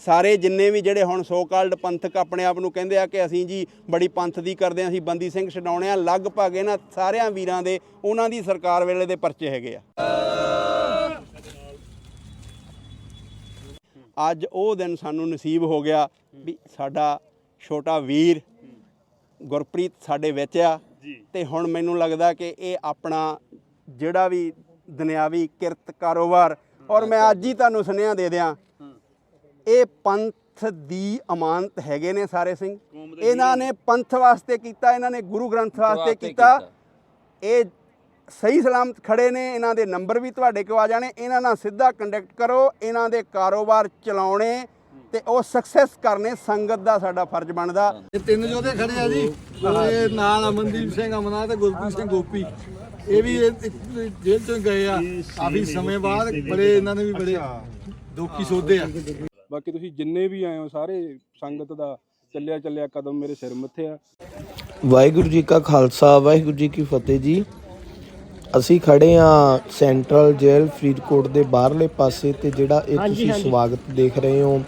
ਸਾਰੇ ਜਿੰਨੇ ਵੀ ਜਿਹੜੇ ਹੁਣ ਸੋ ਕਾਲਡ ਪੰਥਕ ਆਪਣੇ ਆਪ ਨੂੰ ਕਹਿੰਦੇ ਆ ਕਿ ਅਸੀਂ ਜੀ ਬੜੀ ਪੰਥ ਦੀ ਕਰਦੇ ਆ ਅਸੀਂ ਬੰਦੀ ਸਿੰਘ ਛਡਾਉਣੇ ਆ ਲਗਭਗ ਇਹਨਾਂ ਸਾਰਿਆਂ ਵੀਰਾਂ ਦੇ ਉਹਨਾਂ ਦੀ ਸਰਕਾਰ ਵੇਲੇ ਦੇ ਪਰਚੇ ਹੈਗੇ ਆ। ਅੱਜ ਉਹ ਦਿਨ ਸਾਨੂੰ ਨਸੀਬ ਹੋ ਗਿਆ ਵੀ ਸਾਡਾ ਛੋਟਾ ਵੀਰ ਗੁਰਪ੍ਰੀਤ ਸਾਡੇ ਵਿੱਚ ਆ ਤੇ ਹੁਣ ਮੈਨੂੰ ਲੱਗਦਾ ਕਿ ਇਹ ਆਪਣਾ ਜਿਹੜਾ ਵੀ ਦੁਨਿਆਵੀ ਕਿਰਤ ਕਾਰੋਬਾਰ ਔਰ ਮੈਂ ਅੱਜ ਹੀ ਤੁਹਾਨੂੰ ਸੁਨੇਹਾ ਦੇ ਦਿਆਂ ਇਹ ਪੰਥ ਦੀ ਅਮਾਨਤ ਹੈਗੇ ਨੇ ਸਾਰੇ ਸਿੰਘ। ਇਹਨਾਂ ਨੇ ਪੰਥ ਵਾਸਤੇ ਕੀਤਾ ਇਹਨਾਂ ਨੇ ਗੁਰੂ ਗ੍ਰੰਥ ਵਾਸਤੇ ਕੀਤਾ। ਇਹ ਸਹੀ ਸਲਾਮਤ ਖੜੇ ਨੇ ਇਹਨਾਂ ਦੇ ਨੰਬਰ ਵੀ ਤੁਹਾਡੇ ਕੋਲ ਆ ਜਾਣੇ। ਇਹਨਾਂ ਨਾਲ ਸਿੱਧਾ ਕੰਟੈਕਟ ਕਰੋ ਇਹਨਾਂ ਦੇ ਕਾਰੋਬਾਰ ਚਲਾਉਣੇ ਤੇ ਉਹ ਸਕਸੈਸ ਕਰਨੇ ਸੰਗਤ ਦਾ ਸਾਡਾ ਫਰਜ਼ ਬਣਦਾ। ਇਹ ਤਿੰਨ ਜੋਧੇ ਖੜੇ ਆ ਜੀ ਇਹ ਨਾਲ ਅਮਨਦੀਪ ਸਿੰਘ ਅਮਨਾ ਤੇ ਗੁਰਪ੍ਰੀਤ ਸਿੰਘ ਗੋਪੀ। ਇਹ ਵੀ ਜੇਲ੍ਹ ਚੋਂ ਗਏ ਆ। ਕਾਫੀ ਸਮੇਂ ਬਾਅਦ ਬੜੇ ਇਹਨਾਂ ਨੇ ਵੀ ਬੜੇ ਦੁੱਖੀ ਸੋਧੇ ਆ। ਬਾਕੀ ਤੁਸੀਂ ਜਿੰਨੇ ਵੀ ਆਏ ਹੋ ਸਾਰੇ ਸੰਗਤ ਦਾ ਚੱਲਿਆ ਚੱਲਿਆ ਕਦਮ ਮੇਰੇ ਸਿਰ ਮੱਥੇ ਆ। ਵਾਹਿਗੁਰੂ ਜੀ ਕਾ ਖਾਲਸਾ ਵਾਹਿਗੁਰੂ ਜੀ ਕੀ ਫਤਿਹ ਜੀ। ਅਸੀਂ ਖੜੇ ਆ ਸੈਂਟਰਲ ਜੇਲ੍ਹ ਫਰੀਦਕੋਟ ਦੇ ਬਾਹਰਲੇ ਪਾਸੇ ਤੇ ਜਿਹੜਾ ਇਹ ਤੁਸੀਂ ਸਵਾਗਤ ਦੇਖ ਰਹੇ ਹੋ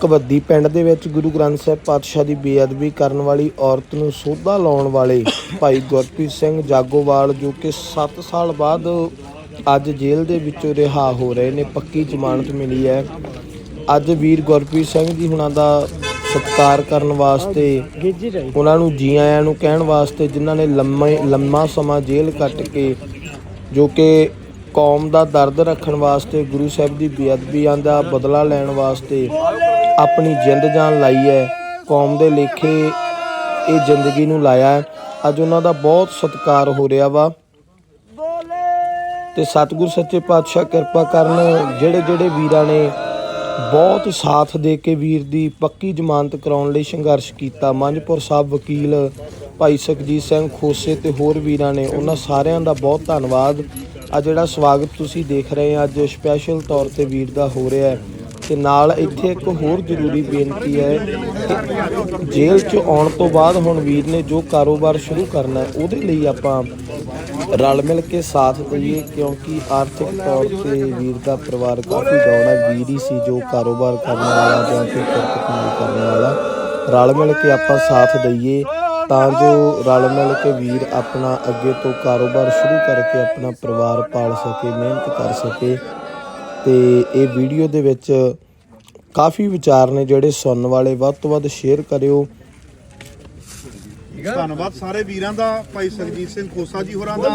ਕਬੱਦੀ ਪਿੰਡ ਦੇ ਵਿੱਚ ਗੁਰੂ ਗ੍ਰੰਥ ਸਾਹਿਬ ਪਾਤਸ਼ਾਹ ਦੀ ਬੇਅਦਬੀ ਕਰਨ ਵਾਲੀ ਔਰਤ ਨੂੰ ਸੋਧਾ ਲਾਉਣ ਵਾਲੇ ਭਾਈ ਗੁਰਪ੍ਰੀਤ ਸਿੰਘ ਜਾਗੋਵਾਲ, ਜੋ ਕਿ 7 ਸਾਲ ਬਾਅਦ ਅੱਜ ਜੇਲ੍ਹ ਦੇ ਵਿੱਚੋਂ ਰਿਹਾ ਹੋ ਰਹੇ ਨੇ, ਪੱਕੀ ਜ਼ਮਾਨਤ ਮਿਲੀ ਹੈ। ਅੱਜ ਵੀਰ ਗੁਰਪ੍ਰੀਤ ਸਿੰਘ ਜੀ ਹੁਣਾਂ ਦਾ ਸਤਿਕਾਰ ਕਰਨ ਵਾਸਤੇ ਉਹਨਾਂ ਨੂੰ ਜੀ ਆਇਆਂ ਨੂੰ ਕਹਿਣ ਵਾਸਤੇ ਜਿਨ੍ਹਾਂ ਨੇ ਲੰਮੇ ਲੰਮਾ ਸਮਾਂ ਜੇਲ੍ਹ ਕੱਟ ਕੇ, ਜੋ ਕਿ ਕੌਮ ਦਾ ਦਰਦ ਰੱਖਣ ਵਾਸਤੇ ਗੁਰੂ ਸਾਹਿਬ ਦੀ ਬੇਅਦਬੀਆਂ ਦਾ ਬਦਲਾ ਲੈਣ ਵਾਸਤੇ ਆਪਣੀ ਜਿੰਦ ਜਾਨ ਲਾਈ ਹੈ। ਕੌਮ ਦੇ ਲੇਖੇ ਇਹ ਜ਼ਿੰਦਗੀ ਨੂੰ ਲਾਇਆ ਹੈ। ਅੱਜ ਉਹਨਾਂ ਦਾ ਬਹੁਤ ਸਤਿਕਾਰ ਹੋ ਰਿਹਾ ਵਾ। ਤੇ ਸਤਿਗੁਰ ਸੱਚੇ ਪਾਤਸ਼ਾਹ ਕਿਰਪਾ ਕਰਨ ਜਿਹੜੇ ਜਿਹੜੇ ਵੀਰਾਂ ਨੇ ਬਹੁਤ ਸਾਥ ਦੇ ਕੇ ਵੀਰ ਦੀ ਪੱਕੀ ਜ਼ਮਾਨਤ ਕਰਾਉਣ ਲਈ ਸੰਘਰਸ਼ ਕੀਤਾ। ਮੰਝਪੁਰ ਸਾਹਿਬ ਵਕੀਲ ਭਾਈ ਸੁਖਜੀਤ ਸਿੰਘ ਖੋਸੇ ਤੇ ਹੋਰ ਵੀਰਾਂ ਨੇ ਉਹਨਾਂ ਸਾਰਿਆਂ ਦਾ ਬਹੁਤ ਧੰਨਵਾਦ। ਆ ਜਿਹੜਾ ਸਵਾਗਤ ਤੁਸੀਂ ਦੇਖ ਰਹੇ ਆ, ਅੱਜ ਸਪੈਸ਼ਲ ਤੌਰ ਤੇ ਵੀਰ ਦਾ ਹੋ ਰਿਹਾ ਹੈ। ਤੇ ਨਾਲ ਇੱਥੇ ਇੱਕ ਹੋਰ ਜ਼ਰੂਰੀ ਬੇਨਤੀ ਹੈ ਜੇਲ੍ਹ 'ਚ ਆਉਣ ਤੋਂ ਬਾਅਦ ਹੁਣ ਵੀਰ ਨੇ ਜੋ ਕਾਰੋਬਾਰ ਸ਼ੁਰੂ ਕਰਨਾ ਹੈ, ਉਹਦੇ ਲਈ ਆਪਾਂ ਰਲ ਮਿਲ ਕੇ ਸਾਥ ਦਈਏ, ਕਿਉਂਕਿ ਆਰਥਿਕ ਤੌਰ ਤੇ ਵੀਰ ਦਾ ਪਰਿਵਾਰ ਕਾਫੀ ਡਾਊਨ ਹੈ। ਵੀਰ ਹੀ ਸੀ ਜੋ ਕਾਰੋਬਾਰ ਕਰਨ ਵਾਲਾ ਜਾਂ ਫਿਰ ਕਿਰਤ ਕਰਨ ਵਾਲਾ। ਰਲ ਮਿਲ ਕੇ ਆਪਾਂ ਸਾਥ ਦਈਏ। ਤਾਂ ਜੋ ਰਲ ਮਿਲ ਕੇ ਵੀਰ ਆਪਣਾ ਅੱਗੇ ਤੋਂ ਕਾਰੋਬਾਰ ਸ਼ੁਰੂ ਕਰਕੇ ਆਪਣਾ ਪਰਿਵਾਰ ਪਾਲ ਸਕੇ, ਮਿਹਨਤ ਕਰ ਸਕੇ। ਤੇ ਇਹ ਵੀਡੀਓ ਦੇ ਵਿੱਚ ਕਾਫੀ ਵਿਚਾਰ ਨੇ ਜਿਹੜੇ ਸੁਣਨ ਵਾਲੇ, ਵੱਧ ਤੋਂ ਵੱਧ ਸ਼ੇਅਰ ਕਰਿਓ। ਧੰਨਵਾਦ ਸਾਰੇ ਵੀਰਾਂ ਦਾ, ਭਾਈ ਸਰਜੀਤ ਸਿੰਘ ਖੋਸਾ ਜੀ ਹੋਰਾਂ ਦਾ। ਤੇ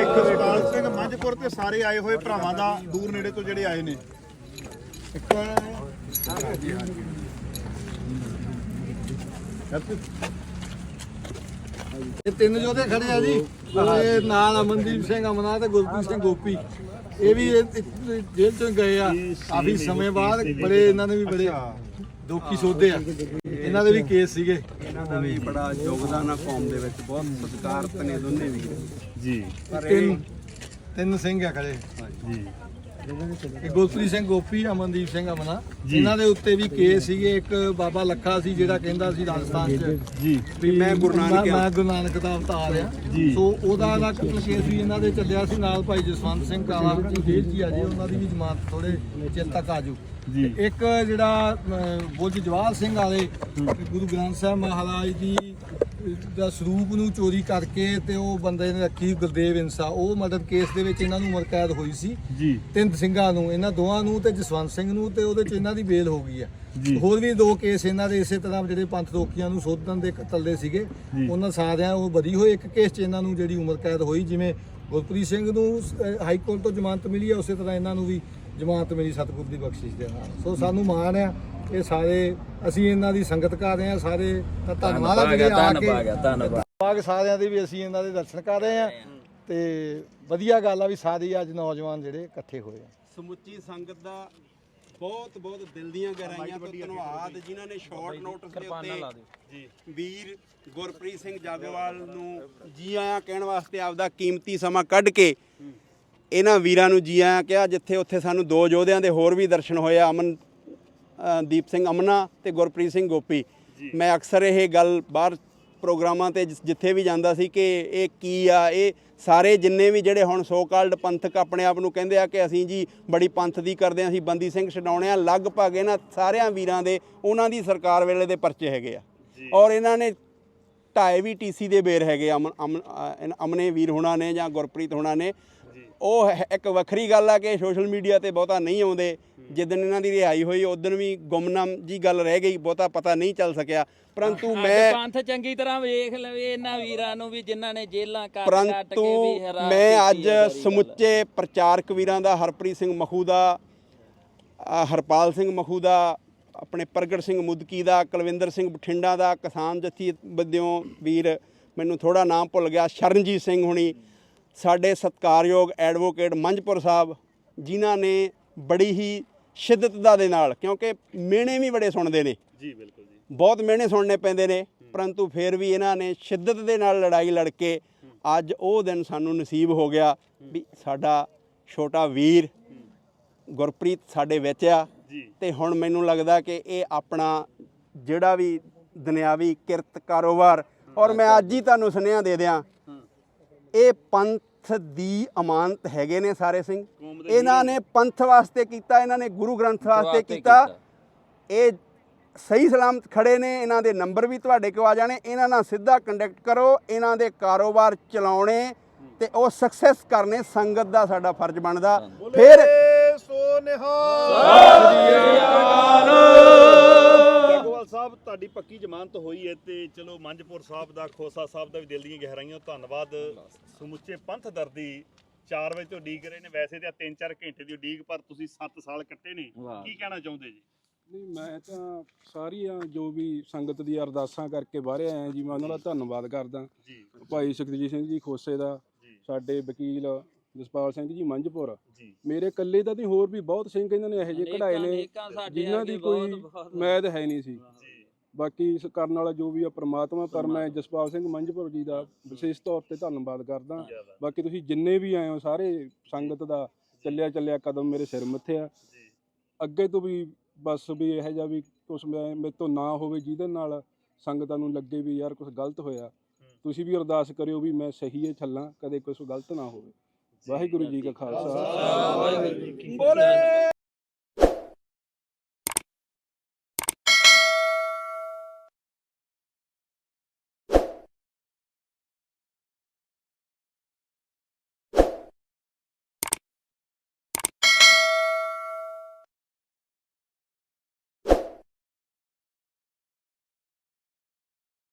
ਇੱਕ ਸਿੰਘ ਮੰਝਪੁਰ ਤੇ ਸਾਰੇ ਆਏ ਹੋਏ ਭਰਾਵਾਂ ਦਾ ਦੂਰ ਨੇੜੇ ਤੋਂ ਜਿਹੜੇ ਆਏ ਨੇ। ਇੱਕ ਇਹ ਤਿੰਨ ਜੋਧੇ ਖੜੇ ਆ ਜੀ। ਇਹ ਨਾਲ ਅਮਨਦੀਪ ਸਿੰਘ ਅਮਨਾ ਤੇ ਗੁਰਪ੍ਰੀਤ ਸਿੰਘ ਗੋਪੀ। ਇਹ ਵੀ ਇਹ- ਇਹ ਜੇਲ੍ਹ ਚੋਂ ਗਏ ਆ। ਕਾਫੀ ਸਮੇਂ ਬਾਅਦ ਬੜੇ ਇਹਨਾਂ ਨੇ ਵੀ ਬੜੇ ਦੁੱਖੀ ਸੋਧੇ ਆ। ਇਹਨਾਂ ਦੇ ਵੀ ਕੇਸ ਸੀਗੇ। ਇਹਨਾਂ ਦਾ ਵੀ ਬੜਾ ਯੋਗਦਾਨ ਆ ਕੌਮ ਦੇ ਵਿੱਚ। ਬਹੁਤ ਸਤਿਕਾਰਤ ਨੇ ਦੋਨੇ ਵੀਰ ਜੀ। ਤਿੰਨ ਤਿੰਨ ਸਿੰਘ ਆ ਖੜੇ। ਜੀ। ਇਹ ਗੁਰਪ੍ਰੀਤ ਸਿੰਘ ਗੋਪੀ ਅਮਨਦੀਪ ਸਿੰਘ ਅਮਨਾ ਇਹਨਾਂ ਦੇ ਉੱਤੇ ਵੀ ਕੇਸ ਸੀਗੇ। ਇੱਕ ਬਾਬਾ ਲੱਖਾ ਸੀ ਜਿਹੜਾ ਕਹਿੰਦਾ ਸੀ ਰਾਜਸਥਾਨ 'ਚ ਜੀ। ਵੀ ਮੈਂ ਗੁਰੂ ਨਾਨਕ ਮੈਂ- ਗੁਰੂ ਨਾਨਕ ਦਾ ਅਵਤਾਰ ਆ। ਜੀ। ਸੋ ਉਹਦਾ ਦਾ ਕਤਲ ਕੇਸ ਵੀ ਇਹਨਾਂ ਦੇ ਚੱਲਿਆ ਸੀ ਨਾਲ ਭਾਈ ਜਸਵੰਤ ਸਿੰਘ ਕਾਲਾ ਜੇਲ੍ਹ 'ਚ ਆ ਜੇ ਉਹਨਾਂ ਦੀ ਵੀ ਜ਼ਮਾਨਤ ਥੋੜੇ ਚਿਰ ਤੱਕ ਆ ਜਾਊ। ਜੀ। ਇੱਕ ਜਿਹੜਾ ਬੁੱਝ ਜਵਾਹਰ ਸਿੰਘ ਵਾਲੇ ਗੁਰੂ ਗ੍ਰੰਥ ਸਾਹਿਬ ਮਹਾਰਾਜ ਦੀ ਦਾ ਸਰੂਪ ਨੂੰ ਚੋਰੀ ਕਰਕੇ ਤੇ ਉਹ ਬੰਦੇ ਨੇ ਰੱਖੀ ਗੁਰਦੇਵ ਇੰਸਾ ਉਹ ਮਰਡਰ ਕੇਸ ਦੇ ਵਿੱਚ ਇਹਨਾਂ ਨੂੰ ਉਮਰ ਕੈਦ ਹੋਈ ਸੀ ਜੀ ਤਿੰਨ ਸਿੰਘਾਂ ਨੂੰ ਇਹਨਾਂ ਦੋਵਾਂ ਨੂੰ ਤੇ ਜਸਵੰਤ ਸਿੰਘ ਨੂੰ ਤੇ ਉਹਦੇ ਚ ਇਹਨਾਂ ਦੀ ਬੇਲ ਹੋ ਗਈ ਆ। ਹੋਰ ਵੀ ਦੋ ਕੇਸ ਇਹਨਾਂ ਦੇ ਇਸੇ ਤਰ੍ਹਾਂ ਜਿਹੜੇ ਪੰਥ ਰੋਕੀਆਂ ਨੂੰ ਸੋਧਣ ਦੇ ਕਤਲ ਦੇ ਸੀਗੇ। ਉਹਨਾਂ ਸਾਰਿਆਂ ਉਹ ਬਰੀ ਹੋਏ ਇੱਕ ਕੇਸ 'ਚ ਇਹਨਾਂ ਨੂੰ ਜਿਹੜੀ ਉਮਰ ਕੈਦ ਹੋਈ ਜਿਵੇਂ ਗੁਰਪ੍ਰੀਤ ਸਿੰਘ ਨੂੰ ਹਾਈ ਕੋਰਟ ਤੋਂ ਜ਼ਮਾਨਤ ਮਿਲੀ ਹੈ ਉਸੇ ਤਰ੍ਹਾਂ ਇਹਨਾਂ ਨੂੰ ਵੀ ਜ਼ਮਾਨਤ ਮਿਲੀ ਸਤਿਗੁਰ ਦੀ ਬਖਸ਼ਿਸ਼ ਦੇ ਨਾਲ। ਸੋ ਸਾਨੂੰ ਮਾਣ ਆ ਇਹ ਸਾਰੇ ਅਸੀਂ ਇਹਨਾਂ ਦੀ ਸੰਗਤ ਕਰ ਰਹੇ ਆ ਸਾਰੇ ਤਾਂ ਧੰਨਵਾਦ ਆ ਜਿਹੜੇ ਆ ਕੇ ਧੰਨਵਾਦ ਸਾਰਿਆਂ ਦੇ ਵੀ ਅਸੀਂ ਇਹਨਾਂ ਦੇ ਦਰਸ਼ਨ ਕਰ ਰਹੇ ਆ ਤੇ ਵਧੀਆ ਗੱਲ ਆ ਵੀ ਸਾਰੇ ਅੱਜ ਨੌਜਵਾਨ ਜਿਹੜੇ ਇਕੱਠੇ ਹੋਏ ਆ। ਸਮੁੱਚੀ ਸੰਗਤ ਦਾ ਬਹੁਤ ਬਹੁਤ ਦਿਲ ਦੀਆਂ ਗਹਿਰਾਈਆਂ ਤੋਂ ਧੰਨਵਾਦ ਜਿਨ੍ਹਾਂ ਨੇ ਸ਼ਾਰਟ ਨੋਟਿਸ ਦੇ ਉੱਤੇ ਜੀ ਵੀਰ ਗੁਰਪ੍ਰੀਤ ਸਿੰਘ ਜਾਗੋਵਾਲ ਨੂੰ ਜੀ ਆਇਆਂ ਕਹਿਣ ਵਾਸਤੇ ਆਪਦਾ ਕੀਮਤੀ ਸਮਾਂ ਕੱਢ ਕੇ ਇਹਨਾਂ ਵੀਰਾਂ ਨੂੰ ਜੀ ਆਇਆਂ ਕਿਹਾ ਜਿੱਥੇ ਉੱਥੇ ਸਾਨੂੰ ਦੋ ਯੋਧਿਆਂ ਦੇ ਹੋਰ ਵੀ ਦਰਸ਼ਨ ਹੋਏ ਆ ਅਮਨ ਦੀਪ ਸਿੰਘ ਅਮਨਾ ਤੇ ਗੁਰਪ੍ਰੀਤ ਸਿੰਘ ਗੋਪੀ। ਮੈਂ ਅਕਸਰ ਇਹ ਗੱਲ ਬਾਹਰ ਪ੍ਰੋਗਰਾਮਾਂ ਤੇ ਜਿੱਥੇ ਵੀ ਜਾਂਦਾ ਸੀ ਕਿ ਇਹ ਕੀ ਆ ਇਹ ਸਾਰੇ ਜਿੰਨੇ ਵੀ ਜਿਹੜੇ ਹੁਣ ਸੋ ਕਾਲਡ ਪੰਥਕ ਆਪਣੇ ਆਪ ਨੂੰ ਕਹਿੰਦੇ ਆ ਕਿ ਅਸੀਂ ਜੀ ਬੜੀ ਪੰਥ ਦੀ ਕਰਦੇ ਆ ਅਸੀਂ ਬੰਦੀ ਸਿੰਘ ਛਡਾਉਣੇ ਆ ਲਗਭਗ ਇਹਨਾਂ ਸਾਰਿਆਂ ਵੀਰਾਂ ਦੇ ਉਹਨਾਂ ਦੀ ਸਰਕਾਰ ਵੇਲੇ ਦੇ ਪਰਚੇ ਹੈਗੇ ਆ। ਔਰ ਇਹਨਾਂ ਨੇ ਢਾਏ ਵੀ ਟੀਸੀ ਦੇ ਬੇਰ ਹੈਗੇ ਆ, ਅਮਨ ਅਮਨੇ ਵੀਰ ਹੁਣਾਂ ਨੇ ਜਾਂ ਗੁਰਪ੍ਰੀਤ ਹੁਣਾਂ ਨੇ। ਉਹ ਇੱਕ ਵੱਖਰੀ ਗੱਲ ਆ ਕਿ ਸੋਸ਼ਲ ਮੀਡੀਆ ਤੇ ਬਹੁਤਾ ਨਹੀਂ ਆਉਂਦੇ ਜਿੱਦਣ ਇਹਨਾਂ ਦੀ ਰਿਹਾਈ ਹੋਈ ਉਦੋਂ ਵੀ ਗੁੰਮਨਾਮ ਜੀ ਗੱਲ ਰਹਿ ਗਈ ਬਹੁਤਾ ਪਤਾ ਨਹੀਂ ਚੱਲ ਸਕਿਆ ਪਰੰਤੂ ਮੈਂ ਪੰਥ ਚੰਗੀ ਤਰ੍ਹਾਂ ਵੇਖ ਲਵੇ ਇਹਨਾਂ ਵੀਰਾਂ ਨੂੰ ਵੀ ਜਿਨ੍ਹਾਂ ਨੇ ਜੇਲਾਂ ਕੱਟ ਕੇ ਵੀ ਹੈਰਾਨ ਮੈਂ ਅੱਜ। ਸਮੁੱਚੇ ਪ੍ਰਚਾਰਕ ਵੀਰਾਂ ਦਾ ਹਰਪ੍ਰੀਤ ਸਿੰਘ ਮਖੂ ਦਾ ਹਰਪਾਲ ਸਿੰਘ ਮਖੂ ਦਾ ਆਪਣੇ ਪ੍ਰਗਟ ਸਿੰਘ ਮੁਦਕੀ ਦਾ ਕੁਲਵਿੰਦਰ ਸਿੰਘ ਬਠਿੰਡਾ ਦਾ ਕਿਸਾਨ ਜਥੀ ਬੰਦਿਓ ਵੀਰ ਮੈਨੂੰ ਥੋੜਾ ਨਾਮ ਭੁੱਲ ਗਿਆ ਸ਼ਰਨਜੀਤ ਸਿੰਘ ਹੁਣੀ ਸਾਡੇ ਸਤਿਕਾਰਯੋਗ ਐਡਵੋਕੇਟ ਮੰਝਪੁਰ ਸਾਹਿਬ ਜਿਨ੍ਹਾਂ ਨੇ ਬੜੀ ਹੀ ਸ਼ਿੱਦਤ ਦੇ ਨਾਲ ਕਿਉਂਕਿ ਮਿਹਣੇ ਵੀ ਬੜੇ ਸੁਣਦੇ ਨੇ। ਜੀ ਬਿਲਕੁਲ ਜੀ। ਬਹੁਤ ਮਿਹਣੇ ਸੁਣਨੇ ਪੈਂਦੇ ਨੇ ਪਰੰਤੂ ਫਿਰ ਵੀ ਇਹਨਾਂ ਨੇ ਸ਼ਿੱਦਤ ਦੇ ਨਾਲ ਲੜਾਈ ਲੜ ਕੇ ਅੱਜ ਉਹ ਦਿਨ ਸਾਨੂੰ ਨਸੀਬ ਹੋ ਗਿਆ ਵੀ ਸਾਡਾ ਛੋਟਾ ਵੀਰ ਗੁਰਪ੍ਰੀਤ ਸਾਡੇ ਵਿੱਚ ਆ ਤੇ ਹੁਣ ਮੈਨੂੰ ਲੱਗਦਾ ਕਿ ਇਹ ਆਪਣਾ ਜਿਹੜਾ ਵੀ ਦੁਨਿਆਵੀ ਕਿਰਤ ਕਾਰੋਬਾਰ ਔਰ ਮੈਂ ਅੱਜ ਹੀ ਤੁਹਾਨੂੰ ਸੁਨੇਹਾ ਦੇ ਦਿਆਂ ਇਹ ਪੰਥ ਦੀ ਅਮਾਨਤ ਹੈਗੇ ਨੇ ਸਾਰੇ ਸਿੰਘ। ਇਹਨਾਂ ਨੇ ਪੰਥ ਵਾਸਤੇ ਕੀਤਾ ਇਹਨਾਂ ਨੇ ਗੁਰੂ ਗ੍ਰੰਥ ਵਾਸਤੇ ਵਾਸਤੇ ਕੀਤਾ। ਇਹ ਸਹੀ ਸਲਾਮਤ ਖੜੇ ਨੇ ਇਹਨਾਂ ਦੇ ਨੰਬਰ ਵੀ ਤੁਹਾਡੇ ਕੋਲ ਆ ਜਾਣੇ। ਇਹਨਾਂ ਨਾਲ ਸਿੱਧਾ ਕੰਟੈਕਟ ਕਰੋ ਇਹਨਾਂ ਦੇ ਕਾਰੋਬਾਰ ਚਲਾਉਣੇ ਤੇ ਉਹ ਸਕਸੈਸ ਕਰਨੇ ਸੰਗਤ ਦਾ ਸਾਡਾ ਫਰਜ਼ ਬਣਦਾ। ਫਿਰ ਸੋ ਨਿਹਾਲ। ਸਾਹਿਬ ਤੁਹਾਡੀ ਪੱਕੀ ਜ਼ਮਾਨਤ ਹੋਈ ਹੈ ਤੇ ਚਲੋ ਮੰਝਪੁਰ ਸਾਹਿਬ ਦਾ ਖੋਸਾ ਸਾਹਿਬ ਦਾ ਵੀ ਦਿਲ ਦੀਆਂ ਗਹਿਰਾਈਆਂ ਧੰਨਵਾਦ। ਸਮੁੱਚੇ ਪੰਥ ਦਰਦੀ 4 ਵਜੇ ਤੋਂ ਉਡੀਕ ਰਹੇ ਨੇ ਵੈਸੇ ਤਾਂ 3-4 ਘੰਟੇ ਦੀ ਉਡੀਕ ਪਰ ਤੁਸੀਂ 7 ਸਾਲ ਕੱਟੇ ਨੇ। ਕੀ ਕਹਿਣਾ ਚਾਹੁੰਦੇ ਜੀ? ਨਹੀਂ ਮੈਂ ਤਾਂ ਸਾਰੀਆਂ ਜੋ ਵੀ ਸੰਗਤ ਦੀ ਅਰਦਾਸਾਂ ਕਰਕੇ ਬਾਹਰੇ ਆਇਆ ਜੀ ਮੈਂ ਉਹਨਾਂ ਦਾ ਧੰਨਵਾਦ ਕਰਦਾ। ਜੀ। ਭਾਈ ਸੁਖਜੀਤ ਸਿੰਘ ਜੀ ਖੋਸੇ ਦਾ ਸਾਡੇ ਵਕੀਲ ਜਸਪਾਲ ਸਿੰਘ ਜੀ ਮੰਝਪੁਰ। ਜੀ। ਮੇਰੇ ਇਕੱਲੇ ਦਾ ਨਹੀਂ ਹੋਰ ਵੀ ਬਹੁਤ ਸਿੰਘ ਇਹਨਾਂ ਨੇ ਇਹੋ ਜਿਹੇ ਕਢਾਏ ਨੇ ਜਿਨ੍ਹਾਂ ਦੀ ਕੋਈ ਬਹੁਤ- ਬਹੁਤ- ਮੈਦ ਹੈ ਨਹੀਂ ਸੀ। ਬਾਕੀ ਇਸ ਕਰਨ ਵਾਲਾ ਜੋ ਵੀ ਆ ਪ੍ਰਮਾਤਮਾ ਪਰ ਮੈਂ ਜਸਪਾਲ ਸਿੰਘ ਮੰਝਪੁਰ ਜੀ ਦਾ ਵਿਸ਼ੇਸ਼ ਤੌਰ ਤੇ ਧੰਨਵਾਦ ਕਰਦਾ। ਬਾਕੀ ਤੁਸੀਂ ਜਿੰਨੇ ਵੀ ਆਏ ਹੋ, ਸਾਰੇ ਸੰਗਤ ਦਾ ਚੱਲਿਆ ਚੱਲਿਆ ਕਦਮ ਮੇਰੇ ਸਿਰ ਮੱਥੇ ਆ। ਅੱਗੇ ਤੋਂ ਵੀ ਬਸ ਵੀ ਇਹੋ ਜਿਹਾ ਵੀ ਕੁਛ ਮੈਂ ਮੇਰੇ ਤੋਂ ਨਾ ਹੋਵੇ ਜਿਹਦੇ ਨਾਲ ਸੰਗਤਾਂ ਨੂੰ ਲੱਗੇ ਵੀ ਯਾਰ ਕੁਝ ਗਲਤ ਹੋਇਆ। ਤੁਸੀਂ ਵੀ ਅਰਦਾਸ ਕਰਿਓ ਵੀ ਮੈਂ ਸਹੀ ਹੈ ਛੱਲਾਂ, ਕਦੇ ਕੁਝ ਗਲਤ ਨਾ ਹੋਵੇ। ਵਾਹਿਗੁਰੂ ਜੀ ਕਾ ਖਾਲਸਾ। ਵਾਹਿਗੁਰੂ ਜੀ ਕੀ ਫਤਿਹ।